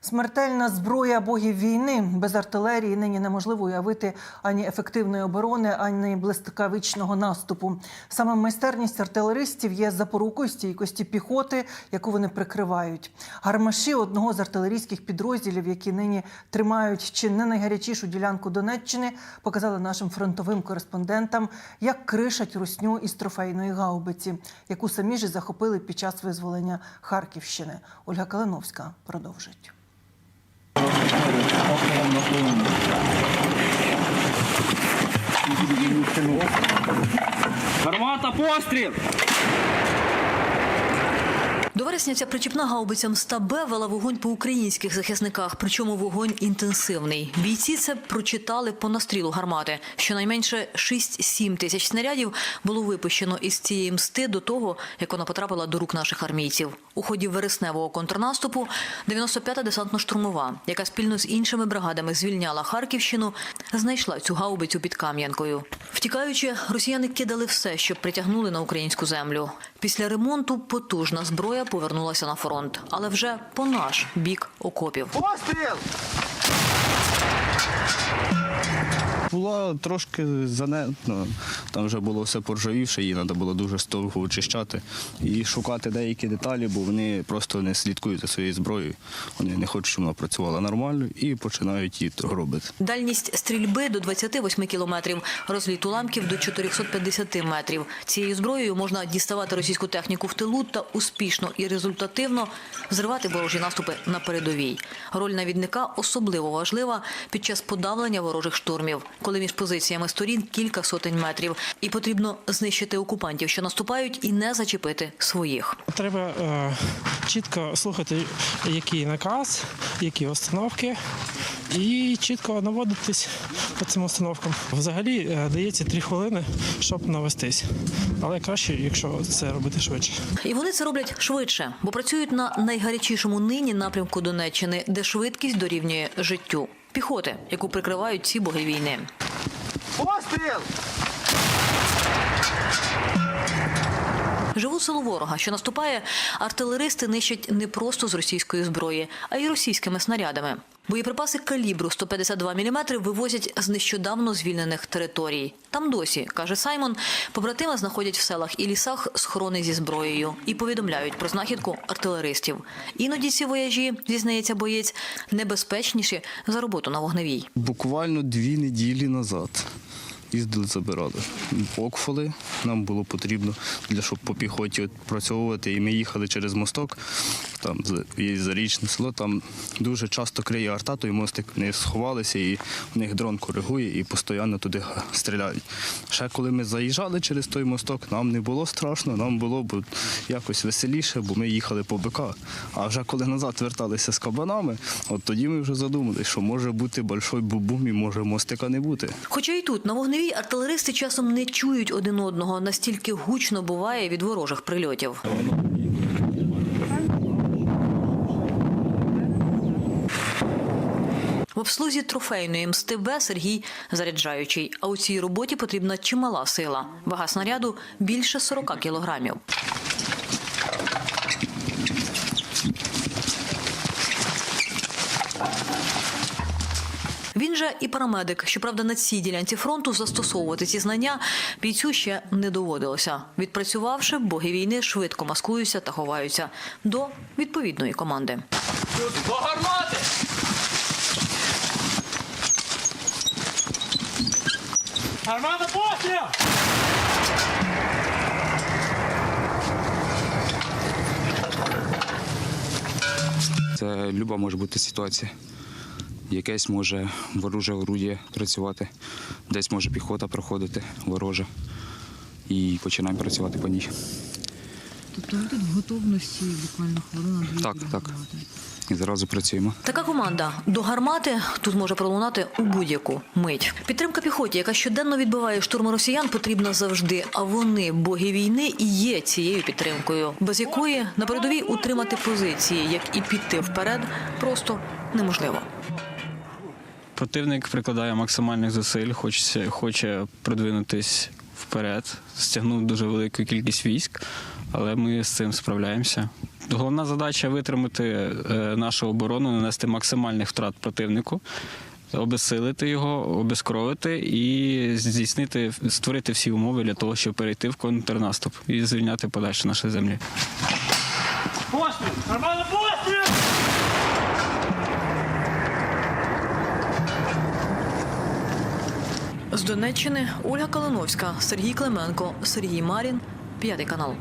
Смертельна зброя богів війни без артилерії нині неможливо уявити ані ефективної оборони, ані блискавичного наступу. Саме майстерність артилеристів є запорукою стійкості піхоти, яку вони прикривають. Гармаші одного з артилерійських підрозділів, які нині тримають чи не найгарячішу ділянку Донеччини, показали нашим фронтовим кореспондентам, як кришать русню із трофейної гаубиці, яку самі ж захопили під час визволення Харківщини. Ольга Калиновська продовжить. Гармата, постріл! До вересня ця причіпна гаубиця Мста-Б вела вогонь по українських захисниках, причому вогонь інтенсивний. Бійці це прочитали по настрілу гармати. Щонайменше 6-7 тисяч снарядів було випущено із цієї мсти до того, як вона потрапила до рук наших армійців. У ході вересневого контрнаступу 95-та десантно-штурмова, яка спільно з іншими бригадами звільняла Харківщину, знайшла цю гаубицю під Кам'янкою. Втікаючи, росіяни кидали все, що притягнули на українську землю. Після ремонту потужна зброя повернулася на фронт, але вже по наш бік окопів. Постріл! Була трошки занепно, там вже було все поржавівше, її треба було дуже строго очищати і шукати деякі деталі, бо вони просто не слідкують за своєю зброєю. Вони не хочуть, щоб вона працювала нормально і починають її робити. Дальність стрільби до 28 кілометрів, розліт уламків до 450 метрів. Цією зброєю можна діставати російську техніку в тилу та успішно і результативно зривати ворожі наступи на передовій. Роль навідника особливо важлива під час подавлення ворожих штурмів, коли між позиціями сторін кілька сотень метрів, і потрібно знищити окупантів, що наступають, і не зачепити своїх. Треба е, чітко слухати, який наказ, які установки, і чітко наводитись по цим установкам. Взагалі е, дається три хвилини, щоб навестись. Але краще, якщо це робити швидше. І вони це роблять швидше, бо працюють на найгарячішому нині напрямку Донеччини, де швидкість дорівнює життю. Піхоти, яку прикривають ці боги війни. Постріл! Живу силу ворога, що наступає, артилеристи нищать не просто з російської зброї, а й російськими снарядами. Боєприпаси калібру 152 мм вивозять з нещодавно звільнених територій. Там досі, каже Саймон, побратими знаходять в селах і лісах схорони зі зброєю і повідомляють про знахідку артилеристів. Іноді ці вояжі, зізнається боєць, небезпечніші за роботу на вогневій. Буквально дві неділі назад їздили, забирали покфоли. Нам було потрібно для щоб по піхоті працьовувати. І ми їхали через мосток. Там є зарічне село. Там дуже часто криє арта, той мостик не сховалися, і в них дрон коригує і постійно туди стріляють. Ще коли ми заїжджали через той мосток, нам не було страшно, нам було б якось веселіше, бо ми їхали по БК. А вже коли назад верталися з кабанами, от тоді ми вже задумали, що може бути большой бубум і може мостика не бути. Хоча і тут на вогневій артилеристи часом не чують один одного, настільки гучно буває від ворожих прильотів. В обслузі трофейної мсти Б Сергій заряджаючий. А у цій роботі потрібна чимала сила. Вага снаряду більше 40 кілограмів. Він же і парамедик. Щоправда, на цій ділянці фронту застосовувати ці знання бійцю ще не доводилося. Відпрацювавши, боги війни швидко маскуються та ховаються до відповідної команди. До гармати! Гармата, Босня! Це люба може бути ситуація. Якесь може вороже орудіє працювати, десь може піхота проходити ворожа. І починаємо працювати по ній. Тобто ви тут в готовності буквально хвилина дві Так, буде так. готувати. І зразу працюємо. Така команда до гармати тут може пролунати у будь-яку мить. Підтримка піхоті, яка щоденно відбиває штурми росіян, потрібна завжди. А вони, боги війни, і є цією підтримкою, без якої на передовій утримати позиції, як і піти вперед, просто неможливо. Противник прикладає максимальних зусиль, хоче, хоче продвинутись вперед, стягнув дуже велику кількість військ, але ми з цим справляємося. Головна задача витримати е, нашу оборону, нанести максимальних втрат противнику, обезсилити його, обезкровити і здійснити, створити всі умови для того, щоб перейти в контрнаступ і звільняти подальше наші землі. Постріл! Гармата, постріл! З Донеччини Ольга Калиновська, Сергій Клименко, Сергій Марін, п'ятий канал.